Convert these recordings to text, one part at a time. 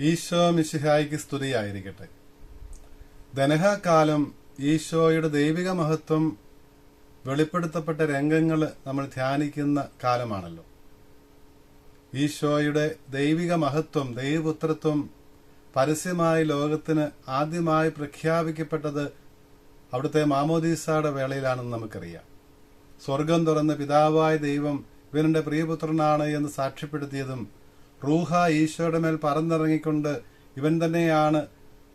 ഈശോ മിശിഹായിക്ക് സ്തുതിയായിരിക്കട്ടെ. ധനഹകാലം ഈശോയുടെ ദൈവിക മഹത്വം വെളിപ്പെടുത്തപ്പെട്ട രംഗങ്ങൾ നമ്മൾ ധ്യാനിക്കുന്ന കാലമാണല്ലോ. ഈശോയുടെ ദൈവിക മഹത്വം ദൈവപുത്രത്വം പരസ്യമായി ലോകത്തിന് ആദ്യമായി പ്രഖ്യാപിക്കപ്പെട്ടത് അവിടുത്തെ മാമോദീസയുടെ വേളയിലാണെന്ന് നമുക്കറിയാം. സ്വർഗം തുറന്ന് പിതാവായ ദൈവം ഇവനുടെ പ്രിയപുത്രനാണ് എന്ന് സാക്ഷ്യപ്പെടുത്തിയതും റൂഹ ഈശോയുടെ മേൽ പറന്നിറങ്ങിക്കൊണ്ട് ഇവൻ തന്നെയാണ്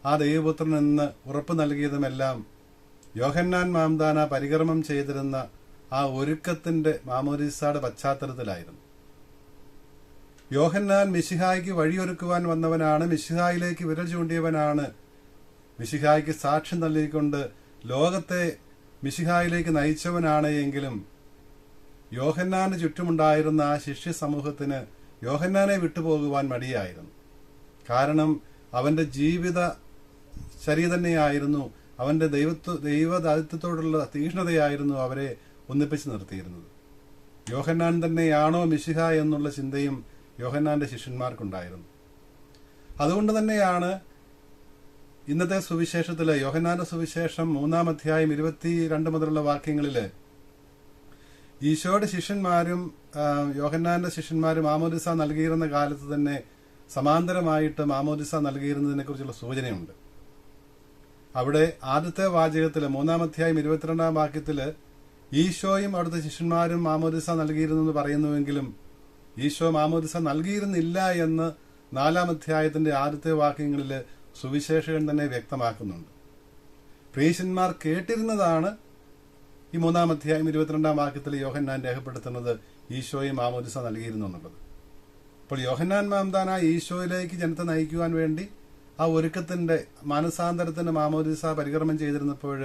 ആ ദൈവപുത്രൻ എന്ന് ഉറപ്പു നൽകിയതുമെല്ലാം. യോഹന്നാൻ മാംദാന പരികർമ്മം ചെയ്തിരുന്ന ആ ഒരുക്കത്തിന്റെ മാമോദീസയുടെ പശ്ചാത്തലത്തിലായിരുന്നു. യോഹന്നാൻ മിശിഹായ്ക്ക് വഴിയൊരുക്കുവാൻ വന്നവനാണ് മിശിഹായിലേക്ക് വിരൽ ചൂണ്ടിയവനാണ്. മിശിഹായ്ക്ക് സാക്ഷ്യം നൽകിക്കൊണ്ട് ലോകത്തെ മിശിഹായിലേക്ക് നയിച്ചവനാണ് എങ്കിലും യോഹന്നാന് ചുറ്റുമുണ്ടായിരുന്ന ആ ശിഷ്യ സമൂഹത്തിന് യോഹന്നാനെ വിട്ടുപോകുവാൻ മടിയായിരുന്നു. കാരണം അവന്റെ ജീവിത ശരി തന്നെയായിരുന്നു. അവന്റെ ദൈവത്വ ദൈവദാരിത്വത്തോടുള്ള തീഷ്ണതയായിരുന്നു അവരെ ഒന്നിപ്പിച്ചു നിർത്തിയിരുന്നത്. യോഹന്നാൻ തന്നെയാണോ മിശിഹ എന്നുള്ള ചിന്തയും യോഹന്നാന്റെ ശിഷ്യന്മാർക്കുണ്ടായിരുന്നു. അതുകൊണ്ട് തന്നെയാണ് ഇന്നത്തെ സുവിശേഷത്തിലെ യോഹന്നാന്റെ സുവിശേഷം മൂന്നാം അധ്യായം ഇരുപത്തിരണ്ട് മുതലുള്ള വാക്യങ്ങളിൽ ഈശോയുടെ ശിഷ്യന്മാരും യോഹന്നാന്റെ ശിഷ്യന്മാരും മാമോദിസ നൽകിയിരുന്ന കാലത്ത് തന്നെ സമാന്തരമായിട്ട് മാമോദിസ നൽകിയിരുന്നതിനെ കുറിച്ചുള്ള സൂചനയുണ്ട്. അവിടെ ആദ്യത്തെ വാചകത്തിൽ മൂന്നാം അധ്യായം ഇരുപത്തിരണ്ടാം വാക്യത്തിൽ ഈശോയും അവിടുത്തെ ശിഷ്യന്മാരും മാമോദിസ നൽകിയിരുന്നു എന്ന് പറയുന്നുവെങ്കിലും ഈശോ മാമോദിസ നൽകിയിരുന്നില്ല എന്ന് നാലാം അധ്യായത്തിന്റെ ആദ്യത്തെ വാക്യങ്ങളിൽ സുവിശേഷകൻ തന്നെ വ്യക്തമാക്കുന്നുണ്ട്. പ്രീശന്മാർ കേട്ടിരുന്നതാണ് ഈ മൂന്നാം അധ്യായം ഇരുപത്തിരണ്ടാം വാക്യത്തിൽ യോഹന്നാൻ രേഖപ്പെടുത്തുന്നത് ഈശോയും മാമോദിസ നൽകിയിരുന്നു എന്നുള്ളത്. അപ്പോൾ യോഹന്നാൻ മാംദാന ഈശോയിലേക്ക് ജനത്തെ നയിക്കുവാൻ വേണ്ടി ആ ഒരുക്കത്തിന്റെ മാനസാന്തരത്തിന്റെ മാമോദിസ പരിക്രമം ചെയ്തിരുന്നപ്പോൾ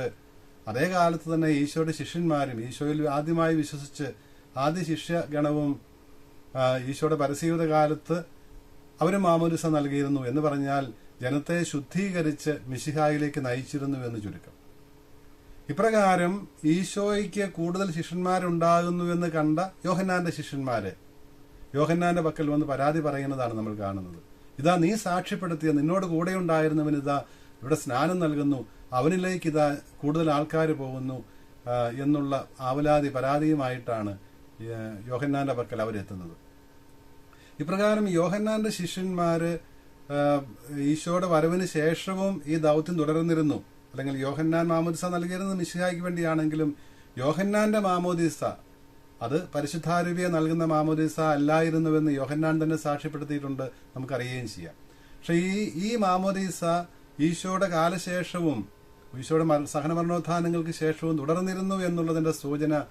അതേ കാലത്ത് തന്നെ ഈശോയുടെ ശിഷ്യന്മാരും ഈശോയിൽ ആദ്യമായി വിശ്വസിച്ച് ആദ്യ ശിഷ്യഗണവും ഗണവും ഈശോയുടെ പരസ്യയുടെ കാലത്ത് അവരും മാമോദിസ നൽകിയിരുന്നു എന്ന് പറഞ്ഞാൽ ജനത്തെ ശുദ്ധീകരിച്ച് മിശിഹായിലേക്ക് നയിച്ചിരുന്നു എന്ന് ചുരുക്കം. ഇപ്രകാരം ഈശോയ്ക്ക് കൂടുതൽ ശിഷ്യന്മാരുണ്ടാകുന്നുവെന്ന് കണ്ട യോഹന്നാന്റെ ശിഷ്യന്മാര്. യോഹന്നാന്റെ പക്കൽ വന്ന് പരാതി പറയുന്നതാണ് നമ്മൾ കാണുന്നത്. ഇതാ നീ സാക്ഷ്യപ്പെടുത്തിയ നിന്നോട് കൂടെ ഉണ്ടായിരുന്നവൻ ഇതാ ഇവിടെ സ്നാനം നൽകുന്നു. അവനിലേക്ക് ഇതാ കൂടുതൽ ആൾക്കാർ പോകുന്നു എന്നുള്ള ആവലാതി പരാതിയുമായിട്ടാണ് യോഹന്നാന്റെ പക്കൽ അവരെത്തുന്നത്. ഇപ്രകാരം യോഹന്നാന്റെ ശിഷ്യന്മാര് ഈശോയുടെ വരവിന് ശേഷവും ഈ ദൗത്യം തുടർന്നിരുന്നു. അല്ലെങ്കിൽ യോഹന്നാൻ മാമോദിസ നൽകിയിരുന്നത് മിശിഹായ്ക്ക് വേണ്ടിയാണെങ്കിലും യോഹന്നാന്റെ മാമോദിസ അത് പരിശുദ്ധാരൂപിയെ നൽകുന്ന മാമോദിസ അല്ലായിരുന്നുവെന്ന് യോഹന്നാൻ തന്നെ സാക്ഷ്യപ്പെടുത്തിയിട്ടുണ്ട്. നമുക്കറിയുകയും ചെയ്യാം. പക്ഷെ ഈ ഈ മാമോദിസ ഈശോയുടെ കാലശേഷവും ഈശോയുടെ മര- സഹനമരണോത്ഥാനങ്ങൾക്ക് ശേഷവും തുടർന്നിരുന്നു എന്നുള്ളതിന്റെ സൂചന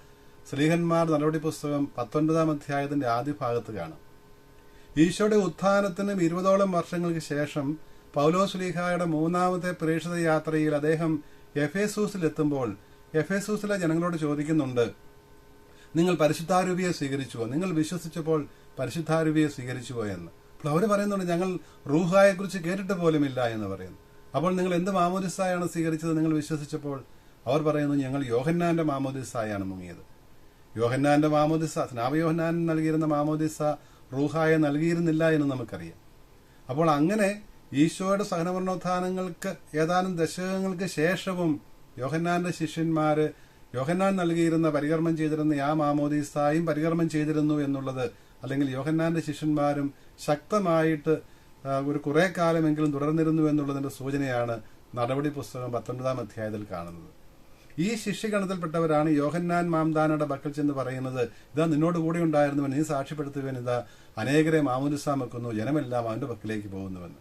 ശ്രീഹന്മാർ നടപടി പുസ്തകം പത്തൊൻപതാം അധ്യായത്തിന്റെ ആദ്യ ഭാഗത്ത് കാണാം. ഈശോയുടെ ഉത്ഥാനത്തിനും ഇരുപതോളം വർഷങ്ങൾക്ക് ശേഷം പൗലോസ്ലീഹായുടെ മൂന്നാമത്തെ പ്രേക്ഷിത യാത്രയിൽ അദ്ദേഹം എഫേസൂസിലെത്തുമ്പോൾ എഫേസൂസിലെ ജനങ്ങളോട് ചോദിക്കുന്നുണ്ട് നിങ്ങൾ പരിശുദ്ധാരൂപിയെ സ്വീകരിച്ചുവോ? നിങ്ങൾ വിശ്വസിച്ചപ്പോൾ പരിശുദ്ധാരൂപിയെ സ്വീകരിച്ചുവോ എന്ന്? അപ്പോൾ അവർ പറയുന്നുണ്ട് ഞങ്ങൾ റൂഹായെ കുറിച്ച് കേട്ടിട്ട് പോലുമില്ല എന്ന് പറയുന്നു. അപ്പോൾ നിങ്ങൾ എന്ത് മാമോദിസായാണ് സ്വീകരിച്ചത്? നിങ്ങൾ വിശ്വസിച്ചപ്പോൾ? അവർ പറയുന്നു ഞങ്ങൾ യോഹന്നാന്റെ മാമോദിസായാണ് മുങ്ങിയത്. യോഹന്നാന്റെ മാമോദിസ സ്നാപയോഹന്നാൻ നൽകിയിരുന്ന മാമോദിസ റൂഹായെ നൽകിയിരുന്നില്ല എന്ന് നമുക്കറിയാം. അപ്പോൾ അങ്ങനെ ഈശോയുടെ സഹനമരണോത്ഥാനങ്ങൾക്ക് ഏതാനും ദശകങ്ങൾക്ക് ശേഷവും യോഹന്നാന്റെ ശിഷ്യന്മാര് യോഹന്നാൻ നൽകിയിരുന്ന പരികർമ്മം ചെയ്തിരുന്ന ആ മാമോദീസായും പരികർമ്മം ചെയ്തിരുന്നു എന്നുള്ളത് അല്ലെങ്കിൽ യോഹന്നാന്റെ ശിഷ്യന്മാരും ശക്തമായിട്ട് ഒരു കുറെ കാലമെങ്കിലും തുടർന്നിരുന്നു എന്നുള്ളതിന്റെ സൂചനയാണ് നടപടി പുസ്തകം പത്തൊൻപതാം അധ്യായത്തിൽ കാണുന്നത്. ഈ ശിഷ്യഗണത്തിൽപ്പെട്ടവരാണ് യോഹന്നാൻ മാംദാനയുടെ ബക്കൽ ചെന്ന് പറയുന്നത് ഇതാ നിന്നോട് കൂടെ ഉണ്ടായിരുന്നവൻ നീ സാക്ഷ്യപ്പെടുത്തുവൻ ഇതാ അനേകരെ മാമോദിസാമക്കുന്നു ജനമെല്ലാം അവന്റെ പക്കലേക്ക് പോകുന്നുവെന്ന്.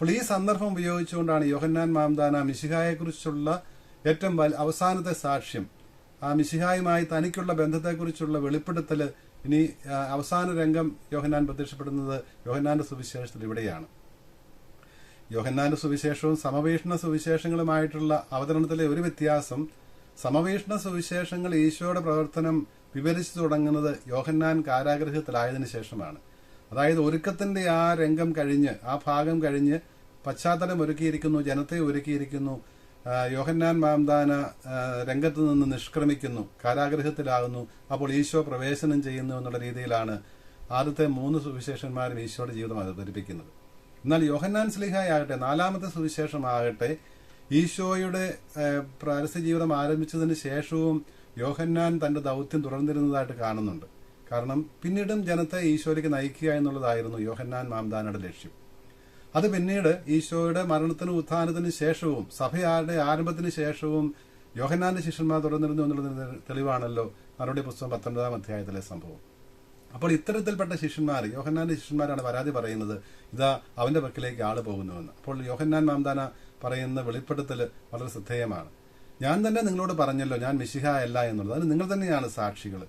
അപ്പോൾ ഈ സന്ദർഭം ഉപയോഗിച്ചുകൊണ്ടാണ് യോഹന്നാൻ മാംദാന മിശിഹായെക്കുറിച്ചുള്ള ഏറ്റവും അവസാനത്തെ സാക്ഷ്യം. ആ മിശിഹായുമായി തനിക്കുള്ള ബന്ധത്തെക്കുറിച്ചുള്ള വെളിപ്പെടുത്തൽ ഇനി അവസാന രംഗം യോഹന്നാൻ പ്രത്യക്ഷപ്പെടുന്നത് യോഹന്നാന്റെ സുവിശേഷത്തിൽ ഇവിടെയാണ്. യോഹന്നാന്റെ സുവിശേഷവും സമവീക്ഷണ സുവിശേഷങ്ങളുമായിട്ടുള്ള അവതരണത്തിലെ ഒരു വ്യത്യാസം സമവീക്ഷണ സുവിശേഷങ്ങൾ ഈശോയുടെ പ്രവർത്തനം വിവരിച്ചു തുടങ്ങുന്നത് യോഹന്നാൻ കാരാഗ്രഹത്തിലായതിനു ശേഷമാണ്. അതായത് ഒരുക്കത്തിന്റെ ആ രംഗം കഴിഞ്ഞ് ആ ഭാഗം കഴിഞ്ഞ് പശ്ചാത്തലം ഒരുക്കിയിരിക്കുന്നു ജനത്തെ ഒരുക്കിയിരിക്കുന്നു. യോഹന്നാൻ മാംദാന രംഗത്ത് നിന്ന് നിഷ്ക്രമിക്കുന്നു കാരാഗ്രഹത്തിലാകുന്നു അപ്പോൾ ഈശോ പ്രവേശനം ചെയ്യുന്നു എന്നുള്ള രീതിയിലാണ് ആദ്യത്തെ മൂന്ന് സുവിശേഷന്മാരും ഈശോയുടെ ജീവിതം അവതരിപ്പിക്കുന്നത്. എന്നാൽ യോഹന്നാൻ സ്ലിഹായാകട്ടെ നാലാമത്തെ സുവിശേഷമാകട്ടെ ഈശോയുടെ പരസ്യ ജീവിതം ആരംഭിച്ചതിന് ശേഷവും യോഹന്നാൻ തന്റെ ദൗത്യം തുടർന്നിരുന്നതായിട്ട് കാണുന്നുണ്ട്. കാരണം പിന്നീടും ജനത്തെ ഈശോയിലേക്ക് നയിക്കുക എന്നുള്ളതായിരുന്നു യോഹന്നാൻ മാംദാനയുടെ ലക്ഷ്യം. അത് പിന്നീട് ഈശോയുടെ മരണത്തിനും ഉത്ഥാനത്തിനും ശേഷവും സഭയുടെ ആരംഭത്തിന് ശേഷവും യോഹന്നാന്റെ ശിഷ്യന്മാർ തുടർന്നിരുന്നു എന്നുള്ളത് തെളിവാണല്ലോ മറുപടി പുസ്തകം പത്തൊൻപതാം അധ്യായത്തിലെ സംഭവം. അപ്പോൾ ഇത്തരത്തിൽപ്പെട്ട ശിഷ്യന്മാർ യോഹന്നാന്റെ ശിഷ്യന്മാരാണ് പരാതി പറയുന്നത് ഇതാ അവന്റെ പക്കലേക്ക് ആൾ പോകുന്നുവെന്ന്. അപ്പോൾ യോഹന്നാൻ മാംദാന പറയുന്ന വെളിപ്പെടുത്തൽ വളരെ ശ്രദ്ധേയമാണ്. ഞാൻ തന്നെ നിങ്ങളോട് പറഞ്ഞല്ലോ ഞാൻ മിശിഹ അല്ല എന്നുള്ളത്. അതിന് നിങ്ങൾ തന്നെയാണ് സാക്ഷികൾ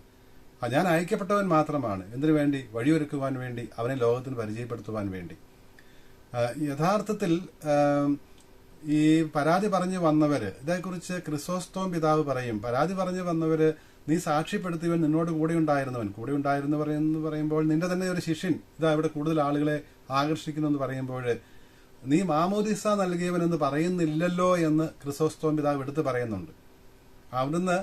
ഞാൻ അയക്കപ്പെട്ടവൻ മാത്രമാണ്. എന്തിനു വേണ്ടി? വഴിയൊരുക്കുവാൻ വേണ്ടി അവനെ ലോകത്തിന് പരിചയപ്പെടുത്തുവാൻ വേണ്ടി. യഥാർത്ഥത്തിൽ ഈ പരാതി പറഞ്ഞു വന്നവര് ഇതേക്കുറിച്ച് ക്രിസോസ്തോം പിതാവ് പറയും പരാതി പറഞ്ഞു വന്നവര് നീ സാക്ഷ്യപ്പെടുത്തിയവൻ നിന്നോട് കൂടെ ഉണ്ടായിരുന്നവൻ. കൂടെ ഉണ്ടായിരുന്നു പറയുന്നു പറയുമ്പോൾ നിന്റെ തന്നെ ഒരു ശിഷ്യൻ. ഇതാ ഇവിടെ കൂടുതൽ ആളുകളെ ആകർഷിക്കുന്നു എന്ന് പറയുമ്പോൾ നീ മാമോദിസ നൽകിയവൻ എന്ന് പറയുന്നില്ലല്ലോ എന്ന് ക്രിസോസ്തോം പിതാവ് എടുത്തു പറയുന്നുണ്ട്. അവിടുന്ന്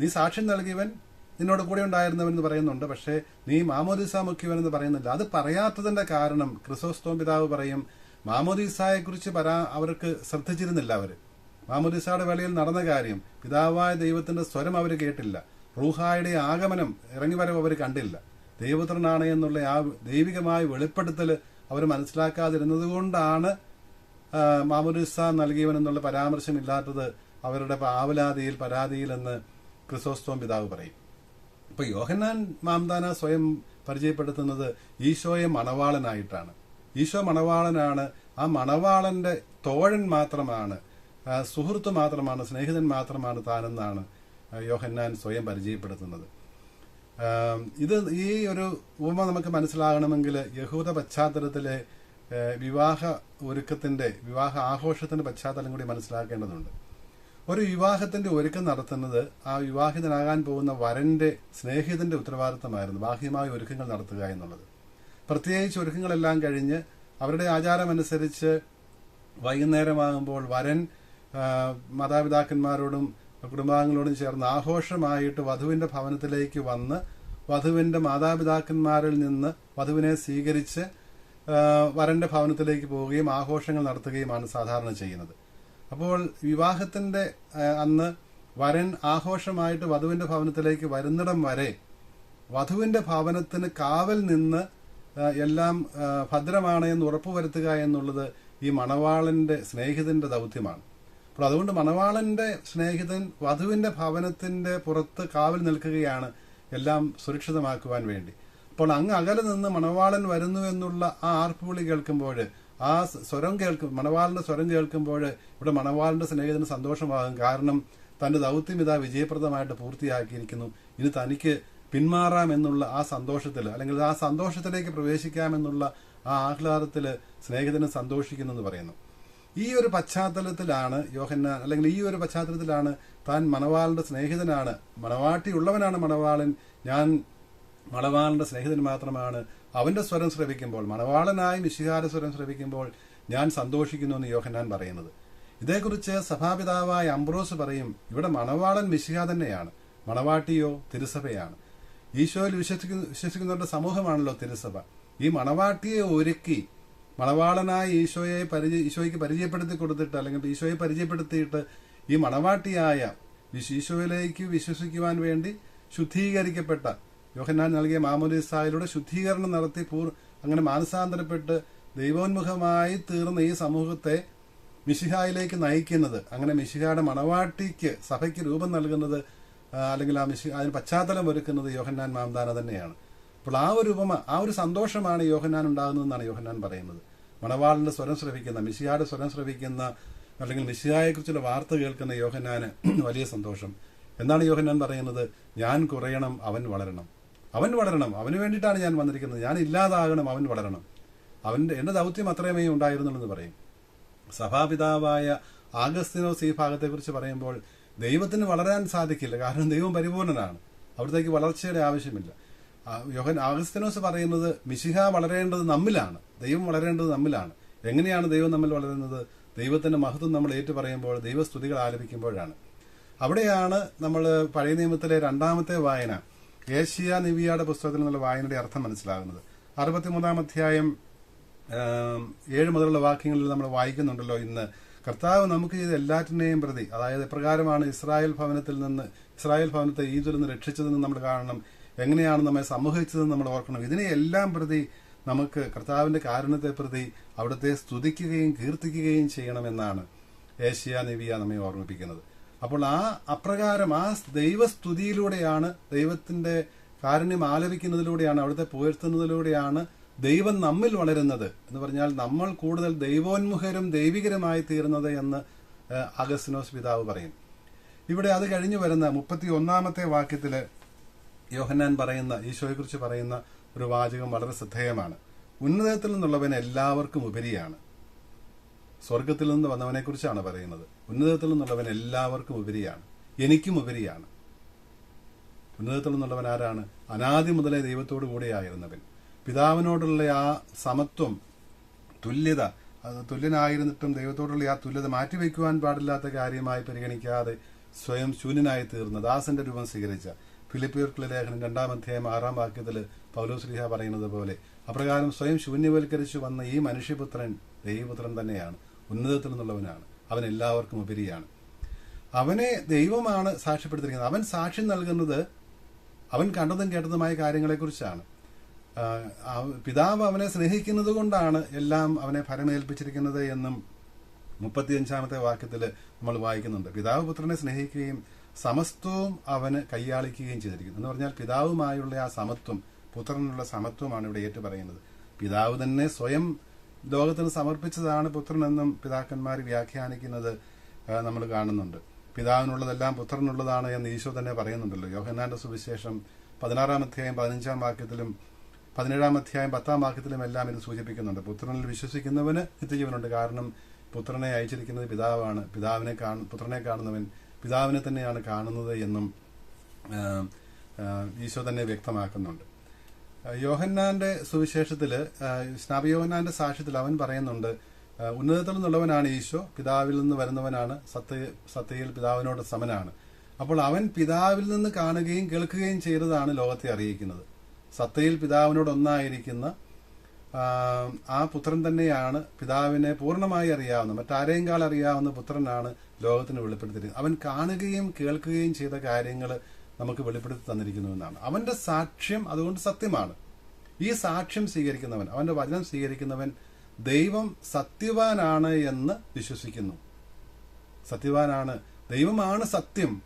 നീ സാക്ഷ്യം നൽകിയവൻ നിന്നോട് കൂടെ ഉണ്ടായിരുന്നവൻ എന്ന് പറയുന്നുണ്ട്. പക്ഷേ നീ മാമോദിസ മുഖ്യവൻ എന്ന് പറയുന്നില്ല. അത് പറയാത്തതിന്റെ കാരണം ക്രിസോസ്തോം പിതാവ് പറയും മാമോദിസായെ കുറിച്ച് പരാ അവർക്ക് ശ്രദ്ധിച്ചിരുന്നില്ല അവർ മാമോദിസയുടെ വേളയിൽ നടന്ന കാര്യം പിതാവായ ദൈവത്തിന്റെ സ്വരം അവർ കേട്ടില്ല. റൂഹായുടെ ആഗമനം ഇറങ്ങി വരവ് അവർ കണ്ടില്ല. ദൈവപുത്രനാണ് എന്നുള്ള ആ ദൈവികമായ വെളിപ്പെടുത്തൽ അവർ മനസ്സിലാക്കാതിരുന്നത് കൊണ്ടാണ് മാമുരിസ നൽകിയവൻ എന്നുള്ള പരാമർശമില്ലാത്തത് അവരുടെ പാവലാതിയിൽ പരാതിയിൽ എന്ന് ക്രിസോസ്തോം പിതാവ് പറയും. ഇപ്പൊ യോഹന്നാൻ മാംദാന സ്വയം പരിചയപ്പെടുത്തുന്നത് ഈശോയെ മണവാളനായിട്ടാണ്. ഈശോ മണവാളനാണ്. ആ മണവാളന്റെ തോഴൻ മാത്രമാണ് സുഹൃത്ത് മാത്രമാണ് സ്നേഹിതൻ മാത്രമാണ് താനെന്നാണ് യോഹന്നാൻ സ്വയം പരിചയപ്പെടുത്തുന്നത്. ഇത് ഈ ഒരു ഉപമ നമുക്ക് മനസ്സിലാകണമെങ്കിൽ യഹൂദ പശ്ചാത്തലത്തിലെ വിവാഹ ഒരുക്കത്തിന്റെ വിവാഹ ആഘോഷത്തിന്റെ പശ്ചാത്തലം കൂടി മനസ്സിലാക്കേണ്ടതുണ്ട്. ഒരു വിവാഹത്തിന്റെ ഒരുക്കം നടത്തുന്നത് ആ വിവാഹിതനാകാൻ പോകുന്ന വരന്റെ സ്നേഹിതന്റെ ഉത്തരവാദിത്തമായിരുന്നു. ബാഹ്യമായ ഒരുക്കങ്ങൾ നടത്തുക എന്നുള്ളത്. പ്രത്യേകിച്ച് ഒരുക്കങ്ങളെല്ലാം കഴിഞ്ഞ് അവരുടെ ആചാരമനുസരിച്ച് വൈകുന്നേരമാകുമ്പോൾ വരൻ മാതാപിതാക്കന്മാരോടും കുടുംബാംഗങ്ങളോടും ചേർന്ന് ആഘോഷമായിട്ട് വധുവിന്റെ ഭവനത്തിലേക്ക് വന്ന് വധുവിന്റെ മാതാപിതാക്കന്മാരിൽ നിന്ന് വധുവിനെ സ്വീകരിച്ച് വരന്റെ ഭവനത്തിലേക്ക് പോവുകയും ആഘോഷങ്ങൾ നടത്തുകയുമാണ് സാധാരണ ചെയ്യുന്നത്. അപ്പോൾ വിവാഹത്തിന്റെ അന്ന് വരൻ ആഘോഷമായിട്ട് വധുവിന്റെ ഭവനത്തിലേക്ക് വരുന്നിടം വരെ വധുവിന്റെ ഭവനത്തിന് കാവൽ നിന്ന് എല്ലാം ഭദ്രമാണ് എന്ന് ഉറപ്പുവരുത്തുക എന്നുള്ളത് ഈ മണവാളന്റെ സ്നേഹിതന്റെ ദൗത്യമാണ്. അപ്പോൾ അതുകൊണ്ട് മണവാളന്റെ സ്നേഹിതൻ വധുവിന്റെ ഭവനത്തിന്റെ പുറത്ത് കാവൽ നിൽക്കുകയാണ് എല്ലാം സുരക്ഷിതമാക്കുവാൻ വേണ്ടി. അപ്പോൾ അങ്ങ് അകലെ നിന്ന് മണവാളൻ വരുന്നു എന്നുള്ള ആ ആർപ്പുവിളി കേൾക്കുമ്പോൾ ആ സ്വരം കേൾക്കും മണവാളിന്റെ സ്വരം കേൾക്കുമ്പോൾ ഇവിടെ മണവാളിന്റെ സ്നേഹിതന് സന്തോഷമാകും. കാരണം തന്റെ ദൗത്യം ഇതാ വിജയപ്രദമായിട്ട് പൂർത്തിയാക്കിയിരിക്കുന്നു. ഇനി തനിക്ക് പിന്മാറാം എന്നുള്ള ആ സന്തോഷത്തിൽ അല്ലെങ്കിൽ ആ സന്തോഷത്തിലേക്ക് പ്രവേശിക്കാമെന്നുള്ള ആ ആഹ്ലാദത്തിൽ സ്നേഹിതന് സന്തോഷിക്കുന്നു എന്ന് പറയുന്നു. ഈ ഒരു പശ്ചാത്തലത്തിലാണ് യോഹന്നാൻ അല്ലെങ്കിൽ ഈ ഒരു പശ്ചാത്തലത്തിലാണ് താൻ മണവാളിന്റെ സ്നേഹിതനാണ് മണവാട്ടിയുള്ളവനാണ് മണവാളൻ. ഞാൻ മണവാളന്റെ സ്നേഹിതന് മാത്രമാണ് അവന്റെ സ്വരം ശ്രവിക്കുമ്പോൾ മണവാളനായി മിശിഹാര സ്വരം ശ്രവിക്കുമ്പോൾ ഞാൻ സന്തോഷിക്കുന്നു എന്ന് യോഹന്നാൻ പറയുന്നത്. ഇതേക്കുറിച്ച് സഭാപിതാവായ അംബ്രോസ് പറയും ഇവിടെ മണവാളൻ മിശിഹ തന്നെയാണ് മണവാട്ടിയോ തിരുസഭയാണ്. ഈശോയിൽ വിശ്വസിക്കുന്ന വിശ്വസിക്കുന്നവരുടെ സമൂഹമാണല്ലോ തിരുസഭ. ഈ മണവാട്ടിയെ ഒരുക്കി മണവാളനായ ഈശോയെ പരിചയ ഈശോയ്ക്ക് പരിചയപ്പെടുത്തി കൊടുത്തിട്ട് അല്ലെങ്കിൽ ഈശോയെ പരിചയപ്പെടുത്തിയിട്ട് ഈ മണവാട്ടിയായ ഈശോയിലേക്ക് വിശ്വസിക്കുവാൻ വേണ്ടി ശുദ്ധീകരിക്കപ്പെട്ട യോഹന്നാൻ നൽകിയ മാമോദിസായിലൂടെ ശുദ്ധീകരണം നടത്തി പൂർ അങ്ങനെ മാനസാന്തരപ്പെട്ട് ദൈവോന്മുഖമായി തീർന്ന ഈ സമൂഹത്തെ മിശിഹായിലേക്ക് നയിക്കുന്നത്. അങ്ങനെ മിശിഹായുടെ മണവാട്ടിക്ക് സഭയ്ക്ക് രൂപം നൽകുന്നത് അല്ലെങ്കിൽ ആ മിശി അതിന് പശ്ചാത്തലം ഒരുക്കുന്നത് യോഹന്നാൻ മാംദാന തന്നെയാണ്. അപ്പോൾ ആ ഒരു ഉപമ ആ ഒരു സന്തോഷമാണ് യോഹന്നാൻ ഉണ്ടാകുന്നതെന്നാണ് യോഹന്നാൻ പറയുന്നത്. മണവാളിന്റെ സ്വരം ശ്രവിക്കുന്ന മിശിഹായുടെ സ്വരം ശ്രവിക്കുന്ന അല്ലെങ്കിൽ മിശിഹായെക്കുറിച്ചുള്ള വാർത്ത കേൾക്കുന്ന യോഹന്നാന് വലിയ സന്തോഷം. എന്താണ് യോഹന്നാൻ പറയുന്നത്? ഞാൻ കുറയണം അവൻ വളരണം. അവൻ വളരണം അവന് വേണ്ടിയിട്ടാണ് ഞാൻ വന്നിരിക്കുന്നത്. ഞാൻ ഇല്ലാതാകണം അവൻ വളരണം. അവന്റെ എന്റെ ദൗത്യം അത്രയുമേ ഉണ്ടായിരുന്നുള്ളൂ എന്ന് പറയും. സഭാപിതാവായ ആഗസ്തിനോസ് ഈ ഭാഗത്തെക്കുറിച്ച് പറയുമ്പോൾ ദൈവത്തിന് വളരാൻ സാധിക്കില്ല. കാരണം ദൈവം പരിപൂർണനാണ്. അവിടത്തേക്ക് വളർച്ചയുടെ ആവശ്യമില്ല. യോഹൻ ആഗസ്തിനോസ് പറയുന്നത് മിശിഹ വളരേണ്ടത് നമ്മിലാണ്. ദൈവം വളരേണ്ടത് നമ്മിലാണ്. എങ്ങനെയാണ് ദൈവം നമ്മൾ വളരുന്നത്? ദൈവത്തിന്റെ മഹത്വം നമ്മൾ ഏറ്റു പറയുമ്പോൾ ദൈവസ്തുതികൾ ആലപിക്കുമ്പോഴാണ്. അവിടെയാണ് നമ്മൾ പഴയ നിയമത്തിലെ രണ്ടാമത്തെ വായന. ഏഷ്യ നിവിയുടെ പുസ്തകത്തിൽ നിന്നുള്ള വായനയുടെ അർത്ഥം മനസ്സിലാകുന്നത്. അറുപത്തിമൂന്നാം അധ്യായം ഏഴ് മുതലുള്ള വാക്യങ്ങളിൽ നമ്മൾ വായിക്കുന്നുണ്ടല്ലോ ഇന്ന്. കർത്താവ് നമുക്ക് ചെയ്ത എല്ലാറ്റിനെയും പ്രതി അതായത് എപ്രകാരമാണ് ഇസ്രായേൽ ഭവനത്തിൽ നിന്ന് ഇസ്രായേൽ ഭവനത്തെ ഈജിൽ നിന്ന് രക്ഷിച്ചതെന്ന് നമ്മൾ കാണണം. എങ്ങനെയാണ് നമ്മെ സമൂഹിച്ചതെന്ന് നമ്മൾ ഓർക്കണം. ഇതിനെയെല്ലാം പ്രതി നമുക്ക് കർത്താവിന്റെ കാരണത്തെ പ്രതി അവിടുത്തെ സ്തുതിക്കുകയും കീർത്തിക്കുകയും ചെയ്യണമെന്നാണ് ഏഷ്യ നിവിയ നമ്മെ ഓർമ്മിപ്പിക്കുന്നത്. അപ്പോൾ ആ അപ്രകാരം ആ ദൈവസ്തുതിയിലൂടെയാണ് ദൈവത്തിന്റെ കാരുണ്യം ആലപിക്കുന്നതിലൂടെയാണ് അവിടുത്തെ പുകഴ്ത്തുന്നതിലൂടെയാണ് ദൈവം നമ്മിൽ വളരുന്നത് എന്ന് പറഞ്ഞാൽ നമ്മൾ കൂടുതൽ ദൈവോന്മുഖരും ദൈവികരുമായി തീരുന്നത് എന്ന് അഗസ്റ്റിനോസ് പിതാവ് പറയും. ഇവിടെ അത് കഴിഞ്ഞു വരുന്ന മുപ്പത്തി ഒന്നാമത്തെ വാക്യത്തിൽ യോഹന്നാൻ പറയുന്ന ഈശോയെക്കുറിച്ച് പറയുന്ന ഒരു വാചകം വളരെ ശ്രദ്ധേയമാണ്. ഉന്നതത്തിൽ നിന്നുള്ളവൻ എല്ലാവർക്കും ഉപരിയാണ്. സ്വർഗത്തിൽ നിന്ന് വന്നവനെ കുറിച്ചാണ് പറയുന്നത്. ഉന്നതത്തിൽ നിന്നുള്ളവൻ എല്ലാവർക്കും ഉപരിയാണ്. എനിക്കും ഉപരിയാണ്. ഉന്നതത്തിൽ നിന്നുള്ളവൻ ആരാണ്? അനാദി മുതലേ ദൈവത്തോടു കൂടെയായിരുന്നവൻ. പിതാവിനോടുള്ള ആ സമത്വം തുല്യത തുല്യനായിരുന്നിട്ടും ദൈവത്തോടുള്ള ആ തുല്യത മാറ്റിവെക്കുവാൻ പാടില്ലാത്ത കാര്യമായി പരിഗണിക്കാതെ സ്വയം ശൂന്യനായി തീർന്ന ദാസന്റെ രൂപം സ്വീകരിച്ച ഫിലിപ്പിയർക്കുള്ള ലേഖനം രണ്ടാം അധ്യായം ആറാം വാക്യത്തിൽ പൗലോശ്രീഹ പറയുന്നത് പോലെ അപ്രകാരം സ്വയം ശൂന്യവൽക്കരിച്ചു വന്ന ഈ മനുഷ്യപുത്രൻ ദൈവപുത്രൻ തന്നെയാണ്. ഉന്നതത്തിൽ നിന്നുള്ളവനാണ് അവൻ എല്ലാവർക്കും ഉപരിയാണ്. അവനെ ദൈവമാണ് സാക്ഷ്യപ്പെടുത്തിയിരിക്കുന്നത്. അവൻ സാക്ഷ്യം നൽകുന്നത് അവൻ കണ്ടതും കേട്ടതുമായ കാര്യങ്ങളെക്കുറിച്ചാണ്. പിതാവ് അവനെ സ്നേഹിക്കുന്നത് കൊണ്ടാണ് എല്ലാം അവനെ ഫലമേൽപ്പിച്ചിരിക്കുന്നത് എന്നും മുപ്പത്തിയഞ്ചാമത്തെ വാക്യത്തിൽ നമ്മൾ വായിക്കുന്നുണ്ട്. പിതാവ് പുത്രനെ സ്നേഹിക്കുകയും സമസ്തവും അവന് കൈയാളിക്കുകയും ചെയ്തിരിക്കുന്നു. എന്ന് പറഞ്ഞാൽ പിതാവുമായുള്ള ആ സമത്വം പുത്രനുള്ള സമത്വമാണ് ഇവിടെ ഏറ്റു പറയുന്നത്. പിതാവ് തന്നെ സ്വയം ലോകത്തിന് സമർപ്പിച്ചതാണ് പുത്രനെന്നും പിതാക്കന്മാർ വ്യാഖ്യാനിക്കുന്നത് നമ്മൾ കാണുന്നുണ്ട്. പിതാവിനുള്ളതെല്ലാം പുത്രനുള്ളതാണ് എന്ന് ഈശോ തന്നെ പറയുന്നുണ്ടല്ലോ. യോഹന്നാന്റെ സുവിശേഷം പതിനാറാം അധ്യായം പതിനഞ്ചാം വാക്യത്തിലും പതിനേഴാം അധ്യായം പത്താം വാക്യത്തിലും എല്ലാം ഇത് സൂചിപ്പിക്കുന്നുണ്ട്. പുത്രനിൽ വിശ്വസിക്കുന്നവന് നിത്യജീവനുണ്ട്. കാരണം പുത്രനെ അയച്ചിരിക്കുന്നത് പിതാവാണ്. പിതാവിനെ കാണു പുത്രനെ കാണുന്നവൻ പിതാവിനെ തന്നെയാണ് കാണുന്നത് എന്നും ഈശോ തന്നെ വ്യക്തമാക്കുന്നുണ്ട്. യോഹന്നാന്റെ സുവിശേഷത്തിൽ സ്നാബി യോഹന്നാന്റെ സാക്ഷ്യത്തിൽ അവൻ പറയുന്നുണ്ട് ഉന്നതത്തിൽ നിന്നുള്ളവനാണ് ഈശോ പിതാവിൽ നിന്ന് വരുന്നവനാണ് സത്യ സത്യയിൽ പിതാവിനോട് സമനാണ്. അപ്പോൾ അവൻ പിതാവിൽ നിന്ന് കാണുകയും കേൾക്കുകയും ചെയ്തതാണ് ലോകത്തെ അറിയിക്കുന്നത്. സത്യയിൽ പിതാവിനോട് ഒന്നായിരിക്കുന്ന ആ, പുത്രൻ തന്നെയാണ് പിതാവിനെ പൂർണമായി അറിയാവുന്ന മറ്റാരെയും അറിയാവുന്ന പുത്രനാണ് ലോകത്തിന് വെളിപ്പെടുത്തിയിരിക്കുന്നത്. അവൻ കാണുകയും കേൾക്കുകയും ചെയ്ത കാര്യങ്ങൾ നമുക്ക് വെളിപ്പെടുത്തി തന്നിരിക്കുന്നു എന്നാണ്. അവന്റെ സാക്ഷ്യം അതുകൊണ്ട് സത്യമാണ്. ഈ സാക്ഷ്യം സ്വീകരിക്കുന്നവൻ അവന്റെ വചനം സ്വീകരിക്കുന്നവൻ ദൈവം സത്യവാനാണ് എന്ന് വിശ്വസിക്കുന്നു. സത്യവാനാണ് ദൈവമാണ് സത്യം.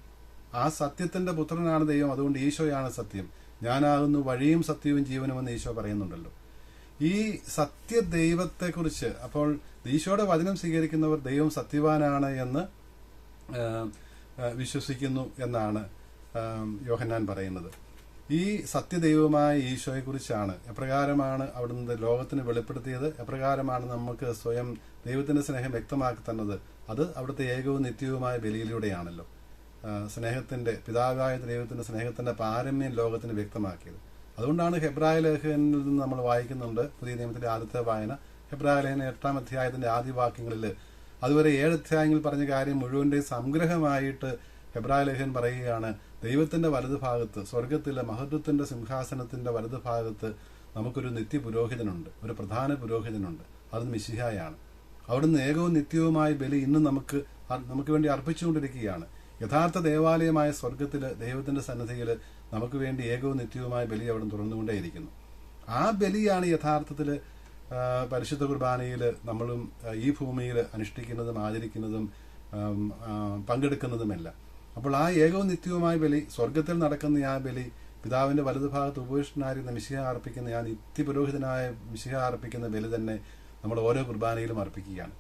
ആ സത്യത്തിന്റെ പുത്രനാണ് ദൈവം അതുകൊണ്ട് ഈശോയാണ് സത്യം. ഞാനാകുന്നു വഴിയും സത്യവും ജീവനുമെന്ന് ഈശോ പറയുന്നുണ്ടല്ലോ. ഈ സത്യ ദൈവത്തെക്കുറിച്ച് അപ്പോൾ ഈശോയുടെ വചനം സ്വീകരിക്കുന്നവർ ദൈവം സത്യവാനാണ് എന്ന് വിശ്വസിക്കുന്നു എന്നാണ് യോഹന്നാൻ പറയുന്നത്. ഈ സത്യദൈവമായ ഈശോയെക്കുറിച്ചാണ് എപ്രകാരമാണ് അവിടുന്ന് ലോകത്തിന് വെളിപ്പെടുത്തിയത് എപ്രകാരമാണ് നമുക്ക് സ്വയം ദൈവത്തിന്റെ സ്നേഹം വ്യക്തമാക്കി തന്നത്. അത് അവിടുത്തെ ഏകവും നിത്യവുമായ ബലിയിലൂടെയാണല്ലോ. സ്നേഹത്തിന്റെ പിതാവായ ദൈവത്തിന്റെ സ്നേഹത്തിന്റെ പാരമ്യം ലോകത്തിന് വ്യക്തമാക്കിയത്. അതുകൊണ്ടാണ് ഹെബ്രായ ലേഖനിൽ നിന്ന് നമ്മൾ വായിക്കുന്നുണ്ട് പുതിയ നിയമത്തിന്റെ ആദ്യത്തെ വായന. ഹെബ്രായ ലേഖന എട്ടാം അധ്യായത്തിന്റെ ആദ്യ വാക്യങ്ങളിൽ അതുവരെ ഏഴ് അധ്യായങ്ങളിൽ പറഞ്ഞ കാര്യം മുഴുവന്റെ സംഗ്രഹമായിട്ട് ഹെബ്രായ ലേഖൻ പറയുകയാണ്. ദൈവത്തിന്റെ വലതുഭാഗത്ത് സ്വർഗത്തിലെ മഹത്വത്തിന്റെ സിംഹാസനത്തിന്റെ വലതുഭാഗത്ത് നമുക്കൊരു നിത്യ പുരോഹിതനുണ്ട് ഒരു പ്രധാന പുരോഹിതനുണ്ട്. അത് മിശിഹായാണ്. അവിടുന്ന് ഏകവും നിത്യവുമായ ബലി ഇന്നും നമുക്ക് നമുക്ക് വേണ്ടി അർപ്പിച്ചുകൊണ്ടിരിക്കുകയാണ്. യഥാർത്ഥ ദേവാലയമായ സ്വർഗത്തിൽ ദൈവത്തിന്റെ സന്നദ്ധിയിൽ നമുക്ക് വേണ്ടി ഏകവും നിത്യവുമായ ബലി അവിടെ തുറന്നുകൊണ്ടേയിരിക്കുന്നു. ആ ബലിയാണ് യഥാർത്ഥത്തിൽ പരിശുദ്ധ കുർബാനയിൽ നമ്മളും ഈ ഭൂമിയിൽ അനുഷ്ഠിക്കുന്നതും ആചരിക്കുന്നതും പങ്കെടുക്കുന്നതുമെല്ലാം. അപ്പോൾ ആ ഏകവും നിത്യവുമായ ബലി സ്വർഗത്തിൽ നടക്കുന്ന ആ ബലി പിതാവിന്റെ വലതുഭാഗത്ത് ഉപവിഷ്ടനായിരുന്ന മിശിഹ അർപ്പിക്കുന്ന ആ നിത്യപുരോഹിതനായ മിശിഹ അർപ്പിക്കുന്ന ബലി തന്നെ നമ്മൾ ഓരോ കുർബാനയിലും അർപ്പിക്കുകയാണ്.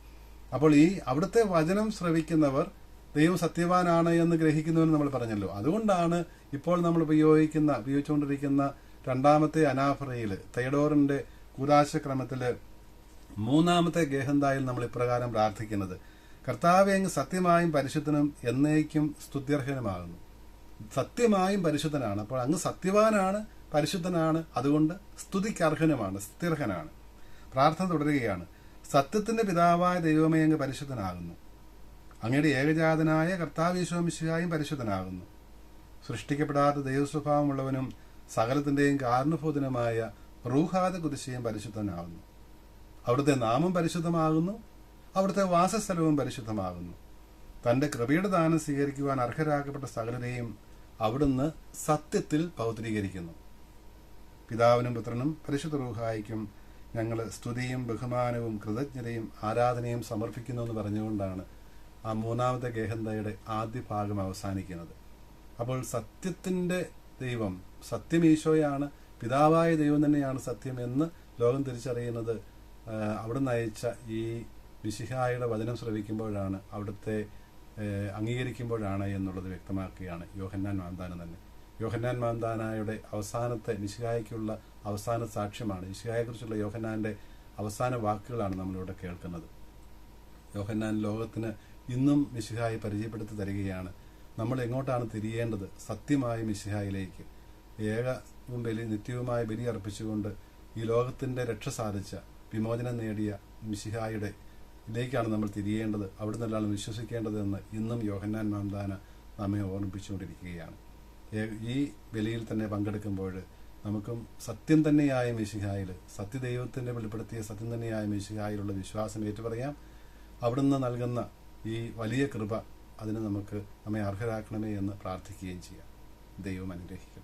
അപ്പോൾ ഈ അവിടുത്തെ വചനം ശ്രവിക്കുന്നവർ ദൈവം സത്യവാനാണ് എന്ന് ഗ്രഹിക്കുന്നുവെന്ന് നമ്മൾ പറഞ്ഞല്ലോ. അതുകൊണ്ടാണ് ഇപ്പോൾ നമ്മൾ ഉപയോഗിക്കുന്ന ഉപയോഗിച്ചുകൊണ്ടിരിക്കുന്ന രണ്ടാമത്തെ അനാഫറയിൽ തൈഡോറിന്റെ കൂതാശക്രമത്തിൽ മൂന്നാമത്തെ ഗേഹന്തായിൽ നമ്മൾ ഇപ്രകാരം പ്രാർത്ഥിക്കുന്നത്. കർത്താവെ അങ്ങ് സത്യമായും പരിശുദ്ധനും എന്നേക്കും സ്തുത്യർഹനുമാകുന്നു. സത്യമായും പരിശുദ്ധനാണ്. അപ്പോൾ അങ്ങ് സത്യവാനാണ് പരിശുദ്ധനാണ് അതുകൊണ്ട് സ്തുതിക്കർഹനുമാണ് സ്തുത്യർഹനാണ്. പ്രാർത്ഥന തുടരുകയാണ്. സത്യത്തിന്റെ പിതാവായ ദൈവമേ അങ്ങ് പരിശുദ്ധനാകുന്നു. അങ്ങയുടെ ഏകജാതനായ കർത്താവിശ്വമിശിഹായും പരിശുദ്ധനാകുന്നു. സൃഷ്ടിക്കപ്പെടാത്ത ദൈവസ്വഭാവമുള്ളവനും സകലത്തിന്റെയും കാരണഭൂതനുമായ റൂഹാദ കുതിശയും പരിശുദ്ധനാകുന്നു. അവിടുത്തെ നാമം പരിശുദ്ധമാകുന്നു. അവിടുത്തെ വാസസ്ഥലവും പരിശുദ്ധമാകുന്നു. തന്റെ കൃപയുടെ ദാനം സ്വീകരിക്കുവാൻ അർഹരാക്കപ്പെട്ട സകലരെയും അവിടുന്ന് സത്യത്തിൽ പൗത്രീകരിക്കുന്നു. പിതാവിനും പുത്രനും പരിശുദ്ധ റൂഹായിക്കും ഞങ്ങൾ സ്തുതിയും ബഹുമാനവും കൃതജ്ഞതയും ആരാധനയും സമർപ്പിക്കുന്നു എന്ന് പറഞ്ഞുകൊണ്ടാണ് ആ മൂന്നാമത്തെ ഗേഹന്തയുടെ ആദ്യ ഭാഗം അവസാനിക്കുന്നത്. അപ്പോൾ സത്യത്തിന്റെ ദൈവം സത്യം ഈശോയാണ് പിതാവായ ദൈവം തന്നെയാണ് സത്യം എന്ന് ലോകം തിരിച്ചറിയുന്നത് അവിടെ നയിച്ച ഈ വിശിഹായുടെ വചനം ശ്രവിക്കുമ്പോഴാണ് അവിടുത്തെ അംഗീകരിക്കുമ്പോഴാണ് എന്നുള്ളത് വ്യക്തമാക്കുകയാണ് യോഹന്നാൻ മാന്താനം തന്നെ. യോഹന്നാൻ മാന്താനായുടെ അവസാനത്തെ മിശിഹായ്ക്കുള്ള അവസാന സാക്ഷ്യമാണ്. മിശിഹായെക്കുറിച്ചുള്ള യോഹന്നാന്റെ അവസാന വാക്കുകളാണ് നമ്മളിവിടെ കേൾക്കുന്നത്. യോഹന്നാൻ ലോകത്തിന് ഇന്നും മിശിഹായി പരിചയപ്പെടുത്തി തരികയാണ്. നമ്മൾ എങ്ങോട്ടാണ് തിരിയേണ്ടത്? സത്യമായ മിശിഹായിലേക്ക്. ഏകവും ബലി നിത്യവുമായ ബലി അർപ്പിച്ചുകൊണ്ട് ഈ ലോകത്തിന്റെ രക്ഷ സാധിച്ച വിമോചനം നേടിയ മിശിഹായുടെ ഇതിലേക്കാണ് നമ്മൾ തിരിയേണ്ടത്. അവിടെ നിന്നാണ് വിശ്വസിക്കേണ്ടതെന്ന് ഇന്നും യോഹന്നാൻ മാന്താന നമ്മെ ഓർമ്മിപ്പിച്ചുകൊണ്ടിരിക്കുകയാണ്. ഈ ബലിയിൽ തന്നെ പങ്കെടുക്കുമ്പോൾ നമുക്കും സത്യം തന്നെയായ മിശിഹായിൽ സത്യദൈവത്തിന്റെ വെളിപ്പെടുത്തിയ സത്യം തന്നെയായ മിശിഹായിലുള്ള വിശ്വാസം ഏറ്റുപറയാം. അവിടുന്ന് നൽകുന്ന ഈ വലിയ കൃപ അതിന് നമുക്ക് നമ്മെ അർഹരാക്കണമേ എന്ന് പ്രാർത്ഥിക്കുകയും ചെയ്യാം. ദൈവം അനുഗ്രഹിക്കട്ടെ.